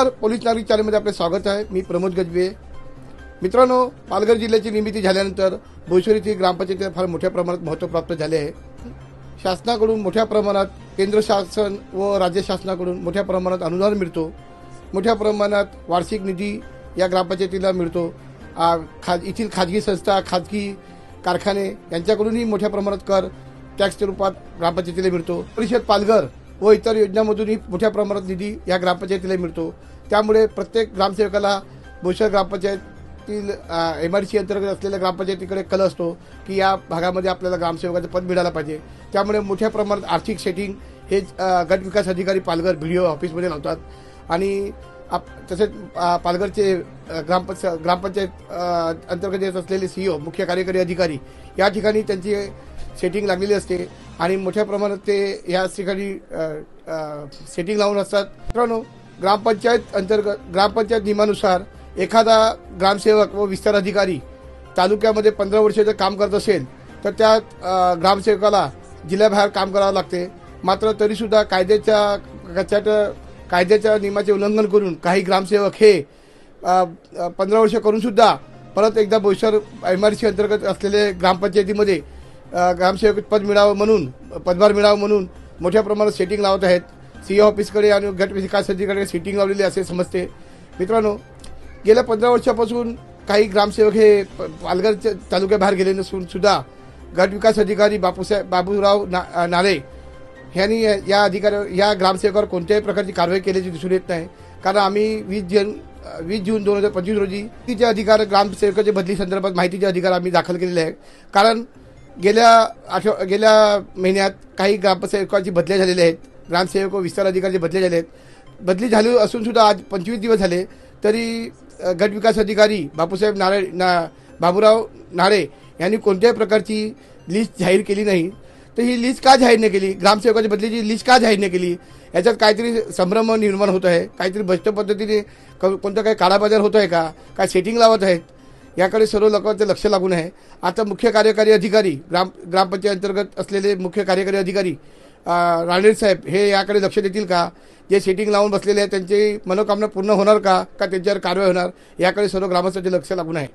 नमस्कार. पोलीस नागरिक चॅनलमध्ये आपले स्वागत आहे. मी प्रमोद गजबे मित्रांनो पालघर जिल्ह्याची निर्मिती झाल्यानंतर भोईश्वरीची ग्रामपंचायत फार मोठ्या प्रमाणात महत्त्व प्राप्त झाले आहे. शासनाकडून मोठ्या प्रमाणात केंद्र शासन व राज्य शासनाकडून मोठ्या प्रमाणात अनुदान मिळतो. मोठ्या प्रमाणात वार्षिक निधी या ग्रामपंचायतीला मिळतो. खा येथील खाजगी संस्था खाजगी कारखाने यांच्याकडूनही मोठ्या प्रमाणात कर टॅक्सच्या रूपात ग्रामपंचायतीला मिळतो. परिषद पालघर व इतर योजनांमधूनही मोठ्या प्रमाणात निधी या ग्रामपंचायतीला मिळतो. त्यामुळे प्रत्येक ग्रामसेवकाला भोईसर ग्रामपंचायतील एम आर सी अंतर्गत असलेल्या ग्रामपंचायतीकडे कल असतो की या भागामध्ये आपल्याला ग्रामसेवकाचं पद मिळालं पाहिजे. त्यामुळे मोठ्या प्रमाणात आर्थिक सेटिंग हे अ, गट विकास अधिकारी पालघर बी ऑफिसमध्ये लावतात. आणि आप तसेच पालघरचे ग्रामपंच ग्रामपंचायत अंतर्गत येत असलेले सीईओ मुख्य कार्यकारी अधिकारी या ठिकाणी त्यांची सेटिंग लागलेली असते. आणि मोठ्या प्रमाणात ते या ठिकाणी सेटिंग लावून असतात. मित्रांनो ग्रामपंचायत अंतर्गत ग्रामपंचायत नियमानुसार एखादा ग्रामसेवक व विस्तार अधिकारी तालुक्यामध्ये पंधरा वर्षाचं काम करत असेल तर त्या ग्रामसेवकाला जिल्ह्याबाहेर काम करावं लागते. मात्र तरीसुद्धा कायद्याच्या कचाट कायद्याच्या नियमाचे उल्लंघन करून काही ग्रामसेवक हे पंधरा वर्ष करूनसुद्धा परत एकदा बोईसर एम आर सी अंतर्गत असलेले ग्रामपंचायतीमध्ये ग्रामसेवक पद मिळावं म्हणून पदभार मिळावं म्हणून मोठ्या प्रमाणात सेटिंग लावत आहेत. सी ऑफिसकडे आणि गट विकास अधिकाऱ्याकडे सेटिंग लावलेली असे समजते. मित्रांनो गेल्या पंधरा वर्षापासून काही ग्रामसेवक हे प- पालघर तालुक्याबाहेर गेले नसून सुद्धा गट विकास अधिकारी बापूसाहेब बाबूराव ना नाले ह्यांनी या अधिकाऱ्या या ग्रामसेवकावर कोणत्याही प्रकारची कारवाई केल्याची दिसून येत नाही. कारण आम्ही वीस जून वीस जून दोन हजार पंचवीस रोजी तिचे अधिकार ग्रामसेवकाच्या बदली संदर्भात माहितीचे अधिकार आम्ही दाखल केलेले आहे कारण गेल्या आठव गेल्या महिन्यात काही ग्रामसेवकाची बदल्या झालेल्या आहेत. ग्रामसेवक व विस्तार अधिकारीचे बदल्या झाले आहेत बदली झाली असून सुद्धा आज पंचवीस दिवस झाले तरी गट विकास अधिकारी बापूसाहेब नारे ना बाबूराव नारे यांनी कोणत्याही प्रकारची लिस्ट जाहीर केली नाही. तर ही लिस्ट का जाहीर नाही केली? ग्रामसेवकाच्या बदलीची लिस्ट का जाहीर नाही केली? याच्यात काहीतरी संभ्रम निर्माण होत आहे. काहीतरी भ्रष्ट पद्धतीने क- काही काळाबाजार होत आहे का? काय सेटिंग लावत आहेत? याकडे सर्व लोकांचं लक्ष लागून आहे. आता मुख्य कार्यकारी अधिकारी ग्राम ग्रामपंचायत अंतर्गत असलेले मुख्य कार्यकारी अधिकारी राणेर साहेब हे याकडे लक्ष देतील का? जे सेटिंग लावून बसलेले आहेत त्यांची मनोकामना पूर्ण होणार का? का त्यांच्यावर कारवाई होणार? याकडे सर्व ग्रामस्थांचे लक्ष लागून आहे.